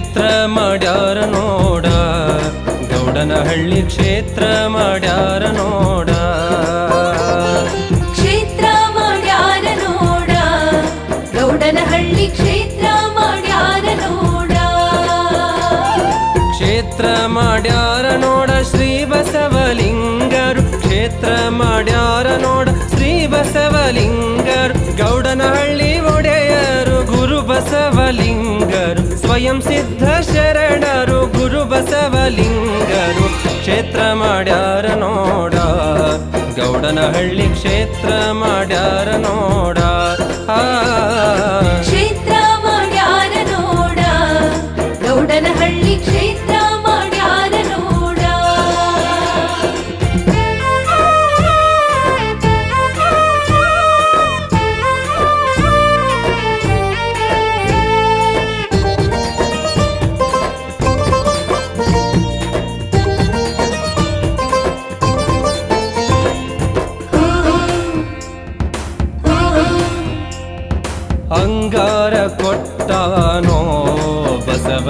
ಮಾಡ್ಯಾರ ನೋಡ. ಗೌಡನಹಳ್ಳಿ ಕ್ಷೇತ್ರ ಮಾಡ್ಯಾರ ನೋಡ. ಕ್ಷೇತ್ರ ಮಾಡ್ಯಾರ ನೋಡ. ಗೌಡನಹಳ್ಳಿ ಕ್ಷೇತ್ರ ಮಾಡ್ಯಾರ ನೋಡ. ಕ್ಷೇತ್ರ ಮಾಡ್ಯಾರ ನೋಡ ಶ್ರೀ ಬಸವಲಿಂಗರು ಕ್ಷೇತ್ರ ಮಾಡ್ಯಾರ ನೋಡ ಶ್ರೀ ಬಸವಲಿಂಗರು ಗೌಡನಹಳ್ಳಿ ಸ್ವಯಂ ಸಿದ್ಧ ಶರಣರು ಗುರು ಬಸವಲಿಂಗರು ಕ್ಷೇತ್ರ ಮಾಡ್ಯಾರ ನೋಡ. ಗೌಡನಹಳ್ಳಿ ಕ್ಷೇತ್ರ ಮಾಡ್ಯಾರ ನೋಡ.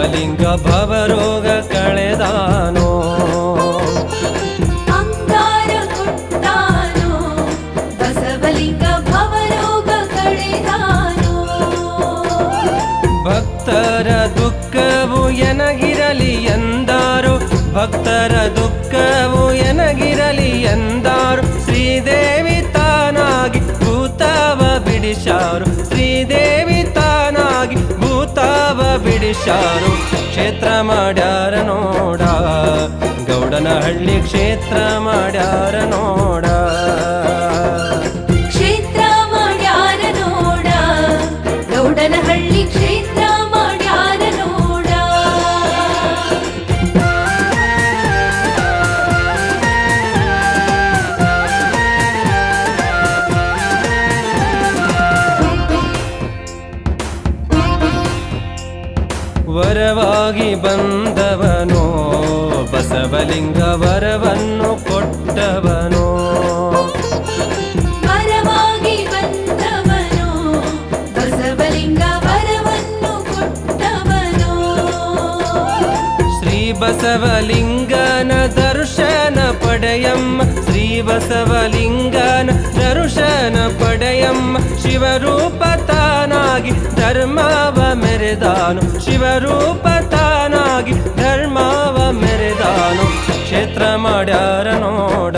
ಭವರೋಗ ಕಳೆದಾನೋ? ಬಸವಲಿಂಗ ಭವರೋಗ ಕಳೆದಾನೋ? ಭಕ್ತರ ದುಃಖವು ಎನಗಿರಲಿ ಎಂದಾರು? ಭಕ್ತರ ದುಃಖವು ಎನಗಿರಲಿ ಎಂದಾರು? ಶ್ರೀದೇವಿ ತಾನಾಗಿ ಕೂತವ ಬಿಡಿಸಾರು? ಬಿಡಿಸಾರು ಕ್ಷೇತ್ರ ಮಾಡ್ಯಾರ ನೋಡ. ಗೌಡನಹಳ್ಳಿ ಕ್ಷೇತ್ರ ಮಾಡ್ಯಾರ ನೋಡ. ವರವಾಗಿ ಬಂದವನೋ ಬಸವಲಿಂಗ ವರವನ್ನು ಕೊಟ್ಟವನೋ. ವರವಾಗಿ ಬಂದವನು ಬಸವಲಿಂಗ ವರವನ್ನು ಕೊಟ್ಟವನು. ಶ್ರೀ ಬಸವಲಿಂಗನ ದರ್ಶನ ಪಡೆಯಮ್ಮ ಬಸವಲಿಂಗನ ದರ್ಶನ ಪಡೆಯಮ್ಮ ಶಿವರೂಪ ತಾನಾಗಿ ಧರ್ಮವ ಮೆರೆದಾನು. ಶಿವರೂಪ ತಾನಾಗಿ ಧರ್ಮವ ಮೆರೆದಾನು. ಕ್ಷೇತ್ರ ಮಾಡ್ಯಾರ ನೋಡ.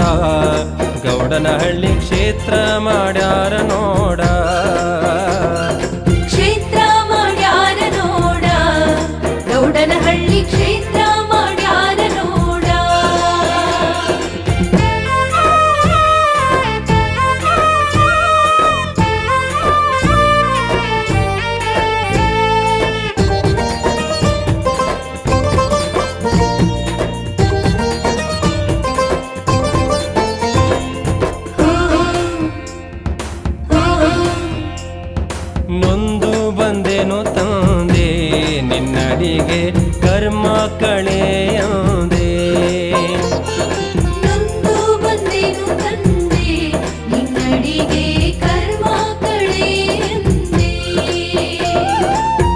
ಗೌಡನಹಳ್ಳಿ ಕ್ಷೇತ್ರ ಮಾಡ್ಯಾರ ನೋಡ. ನಿನ್ನಡಿಗೆ ಕರ್ಮ ಕಳೆಯಂದೆ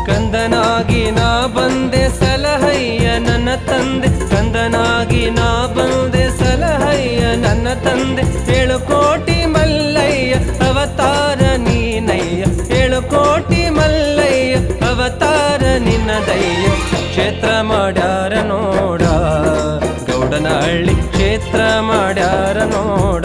ಕಂದನಾಗಿ ನಾ ಬಂದೆ ಸಲಹಯ್ಯ ನನ್ನ ತಂದೆ. ಕಂದನಾಗಿ ನಾ ಬಂದೆ ಸಲಹಯ್ಯ ನನ್ನ ತಂದೆ. ಏಳು ಕೋಟಿ ಅವತಾರ ನಿನ್ನದಯ್ಯ ಕ್ಷೇತ್ರ ಮಾಡ್ಯಾರ ನೋಡ. ಗೌಡನಹಳ್ಳಿ ಕ್ಷೇತ್ರ ಮಾಡ್ಯಾರ ನೋಡ.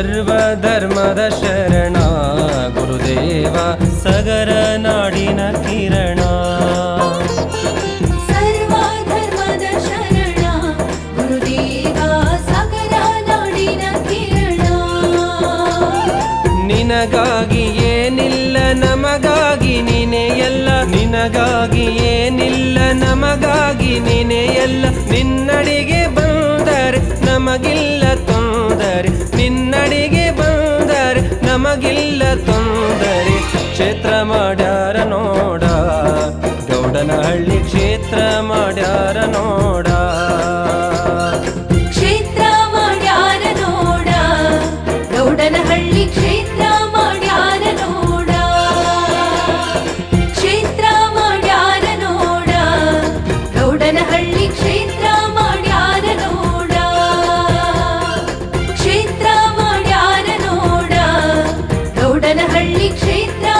ಸರ್ವಧರ್ಮದ ಶರಣ ಗುರುದೇವ ಸಗರ ನಾಡಿನ ಕಿರಣ. ನಿನಗಾಗಿ ಏನಿಲ್ಲ ನಮಗಾಗಿ ನೀನೆ ಎಲ್ಲ. ನಿನಗಾಗಿ ಏನಿಲ್ಲ ನಮಗಾಗಿ ನೀನೆ ಎಲ್ಲ. ನಿನ್ನಡಿಗೆ ಬಂದರೆ ನಮಗಿಲ್ಲ. ನಮಗಿಲ್ಲ ತೊಂದರೆ ಕ್ಷೇತ್ರ